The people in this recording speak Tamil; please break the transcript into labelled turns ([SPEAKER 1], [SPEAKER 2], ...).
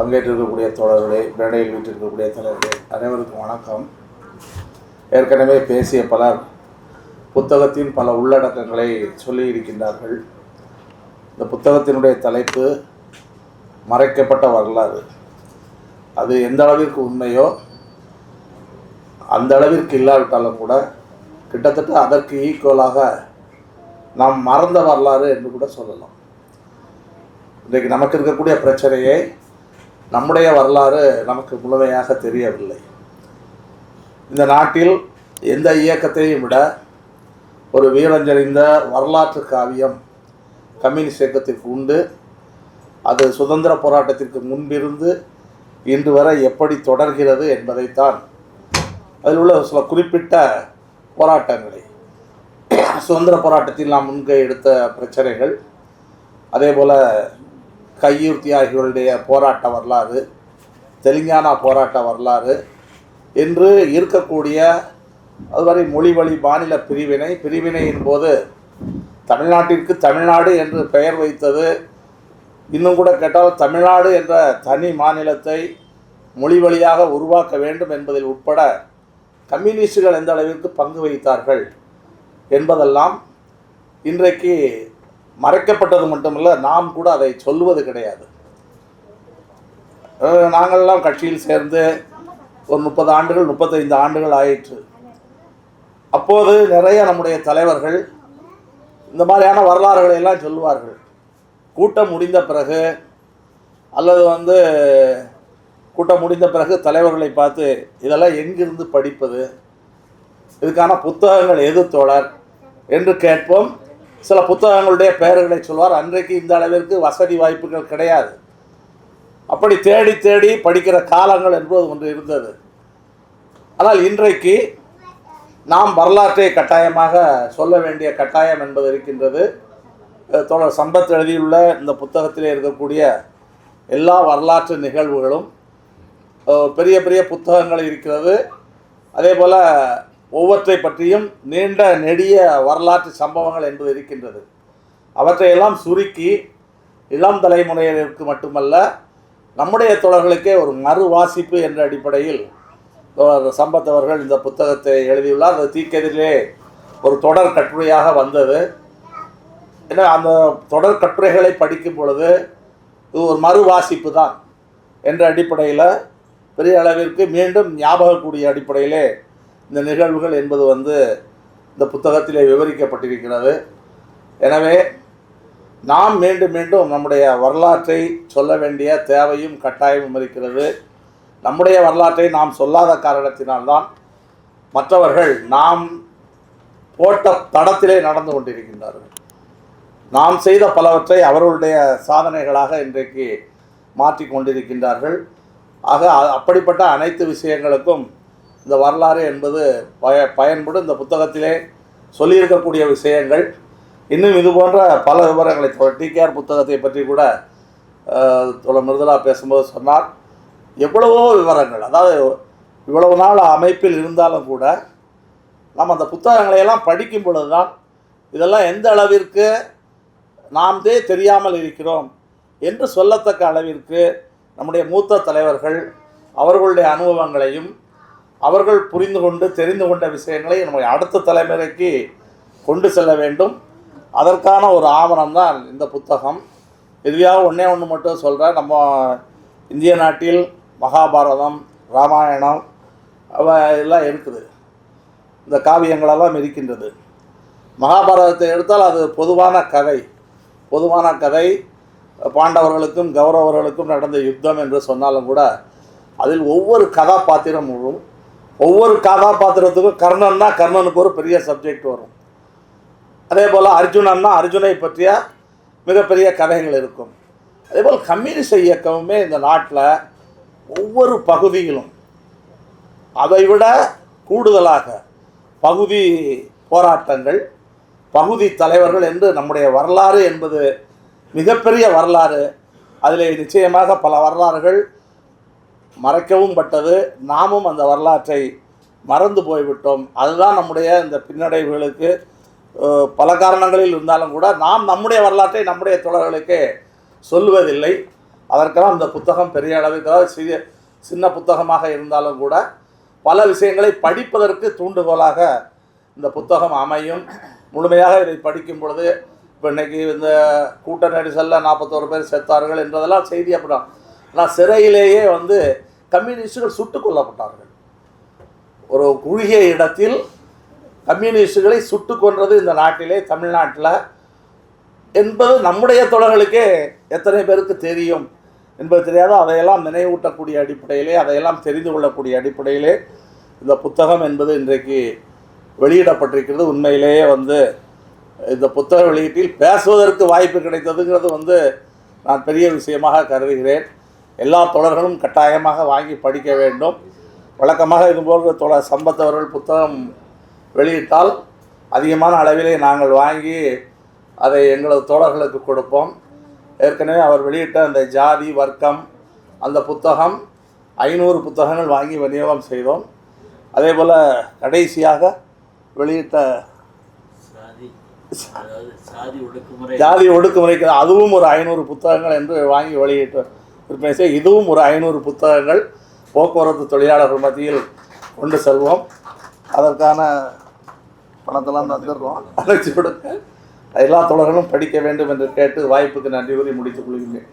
[SPEAKER 1] பங்கேற்றிருக்கக்கூடிய தோழர்களே மேடையில் வீட்டிருக்கக்கூடிய தலைவர்களே அனைவருக்கும் வணக்கம். ஏற்கனவே பேசிய பலர் புத்தகத்தின் பல உள்ளடக்கங்களை சொல்லியிருக்கின்றார்கள் இந்த புத்தகத்தினுடைய தலைப்பு மறைக்கப்பட்ட வரலாறு. அது எந்த அளவிற்கு உண்மையோ அந்த அளவிற்கு இல்லாவிட்டாலும் கூட கிட்டத்தட்ட அதற்கு ஈக்குவலாக நாம் மறந்த வரலாறு என்று கூட சொல்லலாம். இன்றைக்கு நமக்கு இருக்கக்கூடிய பிரச்சனையை நம்முடைய வரலாறு நமக்கு முழுமையாக தெரியவில்லை. இந்த நாட்டில் எந்த இயக்கத்தையும் விட ஒரு வீரஞ்சறிந்த வரலாற்று காவியம் கம்யூனிஸ்ட் இயக்கத்திற்கு உண்டு. அது சுதந்திர போராட்டத்திற்கு முன்பிருந்து இன்று வரை எப்படி தொடர்கிறது என்பதைத்தான் அதில் உள்ள சில குறிப்பிட்ட போராட்டங்களை. சுதந்திர போராட்டத்தில் நாம் முன்கை எடுத்த பிரச்சனைகள் அதே போல் கையூர் தியாகிகளுடைய போராட்ட வரலாறு தெலுங்கானா போராட்ட வரலாறு என்று இருக்கக்கூடிய அதுவரை மொழி வழி மாநில பிரிவினை பிரிவினையின் போது தமிழ்நாட்டிற்கு தமிழ்நாடு என்று பெயர் வைத்தது. இன்னும் கூட கேட்டால் தமிழ்நாடு என்ற தனி மாநிலத்தை மொழி வழியாக உருவாக்க வேண்டும் என்பதில் உட்பட கம்யூனிஸ்டுகள் எந்த அளவிற்கு பங்கு வகித்தார்கள் என்பதெல்லாம் இன்றைக்கு மறைக்கப்பட்டது மட்டுமில்லை நாம் கூட அதை சொல்வது கிடையாது. நாங்கள்லாம் கட்சியில் சேர்ந்து ஒரு முப்பது ஆண்டுகள் முப்பத்தைந்து ஆண்டுகள் ஆயிற்று. அப்போது நிறைய நம்முடைய தலைவர்கள் இந்த மாதிரியான வரலாறுகளை எல்லாம் சொல்லுவார்கள். கூட்டம் முடிந்த பிறகு அல்லது வந்து கூட்டம் முடிந்த பிறகு தலைவர்களை பார்த்து இதெல்லாம் எங்கிருந்து படிப்பது? இதுக்கான புத்தகங்கள் எது தோழர்? என்று கேட்போம். சில புத்தகங்களுடைய பெயர்களை சொல்வார். அன்றைக்கு இந்த அளவிற்கு வசதி வாய்ப்புகள் கிடையாது. அப்படி தேடி தேடி படிக்கிற காலங்கள் என்பது ஒன்று இருந்தது. ஆனால் இன்றைக்கு நாம் வரலாற்றை கட்டாயமாக சொல்ல வேண்டிய கட்டாயம் என்பது இருக்கின்றது. தொடர் தோழர் சம்பத் எழுதியுள்ள இந்த புத்தகத்திலே இருக்கக்கூடிய எல்லா வரலாற்று நிகழ்வுகளும் பெரிய பெரிய புத்தகங்கள் இருக்கிறது. அதே போல் ஒவ்வொருத்தை பற்றியும் நீண்ட நெடிய வரலாற்று சம்பவங்கள் என்பது இருக்கின்றது. அவற்றையெல்லாம் சுருக்கி இளம் தலைமுறையினருக்கு மட்டுமல்ல நம்முடைய தொடர்களுக்கே ஒரு மறு வாசிப்பு என்ற அடிப்படையில் சம்பத் அவர்கள் இந்த புத்தகத்தை எழுதியுள்ளார். அது தீக்கெதிரிலே ஒரு தொடர் கட்டுரையாக வந்தது. ஏன்னா அந்த தொடர் கட்டுரைகளை படிக்கும் பொழுது இது ஒரு மறு வாசிப்பு தான் என்ற அடிப்படையில் பெரிய அளவிற்கு மீண்டும் ஞாபகக்கூடிய அடிப்படையிலே இந்த நிகழ்வுகள் என்பது வந்து இந்த புத்தகத்திலே விவரிக்கப்பட்டிருக்கிறது. எனவே நாம் மீண்டும் மீண்டும் நம்முடைய வரலாற்றை சொல்ல வேண்டிய தேவையும் கட்டாயமும் இருக்கிறது. நம்முடைய வரலாற்றை நாம் சொல்லாத காரணத்தினால்தான் மற்றவர்கள் நாம் போட்ட தடத்திலே நடந்து கொண்டிருக்கின்றார்கள். நாம் செய்த பலவற்றை அவர்களுடைய சாதனைகளாக இன்றைக்கு மாற்றி கொண்டிருக்கின்றார்கள். ஆக அப்படிப்பட்ட அனைத்து விஷயங்களுக்கும் இந்த வரலாறு என்பது பய பயன்படும் இந்த புத்தகத்திலே சொல்லியிருக்கக்கூடிய விஷயங்கள். இன்னும் இது போன்ற பல விவரங்களை டிகேஆர் புத்தகத்தை பற்றி கூட தோழர் மிருதுலா பேசும்போது சொன்னார். எவ்வளவோ விவரங்கள் அதாவது இவ்வளவு நாள் அமைப்பில் இருந்தாலும் கூட நம்ம அந்த புத்தகங்களையெல்லாம் படிக்கும் பொழுது தான் இதெல்லாம் எந்த அளவிற்கு நாம்தே தெரியாமல் இருக்கிறோம் என்று சொல்லத்தக்க அளவிற்கு நம்முடைய மூத்த தலைவர்கள் அவர்களுடைய அனுபவங்களையும் அவர்கள் புரிந்து கொண்டு தெரிந்து கொண்ட விஷயங்களை நம்ம அடுத்த தலைமுறைக்கு கொண்டு செல்ல வேண்டும். அதற்கான ஒரு ஆவணம் தான் இந்த புத்தகம். இறுதியாக ஒன்றே ஒன்று மட்டும் சொல்கிறேன் நம்ம இந்திய நாட்டில் மகாபாரதம் ராமாயணம் அவ எல்லாம் இருக்குது. இந்த காவியங்களெல்லாம் இருக்கின்றது. மகாபாரதத்தை எடுத்தால் அது பொதுவான கதை. பொதுவான கதை. பாண்டவர்களுக்கும் கௌரவர்களுக்கும் நடந்த யுத்தம் என்று சொன்னாலும் கூட அதில் ஒவ்வொரு கதாபாத்திரமும் ஒவ்வொரு கதாபாத்திரத்துக்கும் கர்ணன்னா கர்ணனுக்கு ஒரு பெரிய சப்ஜெக்ட் வரும். அதே போல் அர்ஜுனன்னா அர்ஜுனை பற்றிய மிகப்பெரிய கதைகள் இருக்கும். அதே போல் கம்யூனிஸ்ட் இயக்கமுமே இந்த நாட்டில் ஒவ்வொரு பகுதியிலும் அதைவிட கூடுதலாக பகுதி போராட்டங்கள் பகுதி தலைவர்கள் என்று நம்முடைய வரலாறு என்பது மிகப்பெரிய வரலாறு. அதில் நிச்சயமாக பல வரலாறுகள் மறைக்கவும் பட்டது. நாமும் அந்த வரலாற்றை மறந்து போய்விட்டோம். அதுதான் நம்முடைய இந்த பின்னடைவுகளுக்கு பல காரணங்களில் இருந்தாலும் கூட நாம் நம்முடைய வரலாற்றை நம்முடைய தோழர்களுக்கு சொல்லுவதில்லை. அதற்கெல்லாம் இந்த புத்தகம் பெரிய அளவுக்கு அதாவது சிறிய சின்ன புத்தகமாக இருந்தாலும் கூட பல விஷயங்களை படிப்பதற்கு தூண்டுகோலாக இந்த புத்தகம் அமையும். முழுமையாக இதை படிக்கும் பொழுது இப்போ இன்னைக்கு இந்த கூட்ட நெரிசலில் நாற்பத்தோரு பேர் செத்தார்கள் என்றதெல்லாம் செய்தி அப்புறம் நான் சிறையிலேயே வந்து கம்யூனிஸ்டுகள் சுட்டுக் கொல்லப்பட்டார்கள். ஒரு குறுகிய இடத்தில் கம்யூனிஸ்டுகளை சுட்டு கொன்றது இந்த நாட்டிலே தமிழ்நாட்டில் என்பது நம்முடைய தொடர்களுக்கே எத்தனை பேருக்கு தெரியும் என்பது தெரியாதோ. அதையெல்லாம் நினைவூட்டக்கூடிய அடிப்படையிலே அதையெல்லாம் தெரிந்து கொள்ளக்கூடிய அடிப்படையிலே இந்த புத்தகம் என்பது இன்றைக்கு வெளியிடப்பட்டிருக்கிறது. உண்மையிலேயே வந்து இந்த புத்தக வெளியீட்டில் பேசுவதற்கு வாய்ப்பு கிடைத்ததுங்கிறது வந்து நான் பெரிய விஷயமாக கருதுகிறேன். எல்லா தொடர்களும் கட்டாயமாக வாங்கி படிக்க வேண்டும். வழக்கமாக இதுபோன்ற தோழர் சம்பத்தவர்கள் புத்தகம் வெளியிட்டால் அதிகமான அளவிலே நாங்கள் வாங்கி அதை எங்களது தோழர்களுக்கு கொடுப்போம். ஏற்கனவே அவர் வெளியிட்ட அந்த ஜாதி வர்க்கம் அந்த புத்தகம் ஐநூறு புத்தகங்கள் வாங்கி விநியோகம் செய்தோம். அதே போல் கடைசியாக வெளியிட்ட
[SPEAKER 2] ஒடுக்குமுறை.
[SPEAKER 1] ஜாதி ஒடுக்குமுறைக்கு அதுவும் ஒரு ஐநூறு புத்தகங்கள் என்று வாங்கி வெளியிட்டு விற்பனை செய்ய இதுவும் ஒரு ஐநூறு புத்தகங்கள் போக்குவரத்து தொழிலாளர்கள் மத்தியில் கொண்டு செல்வோம். அதற்கான பணத்தெல்லாம் தந்துடுறோம். அழைச்சி கொடுக்க எல்லா தொடர்களும் படிக்க வேண்டும் என்று கேட்டு வாய்ப்புக்கு நன்றி கூறி முடித்துக் கொள்கிறேன்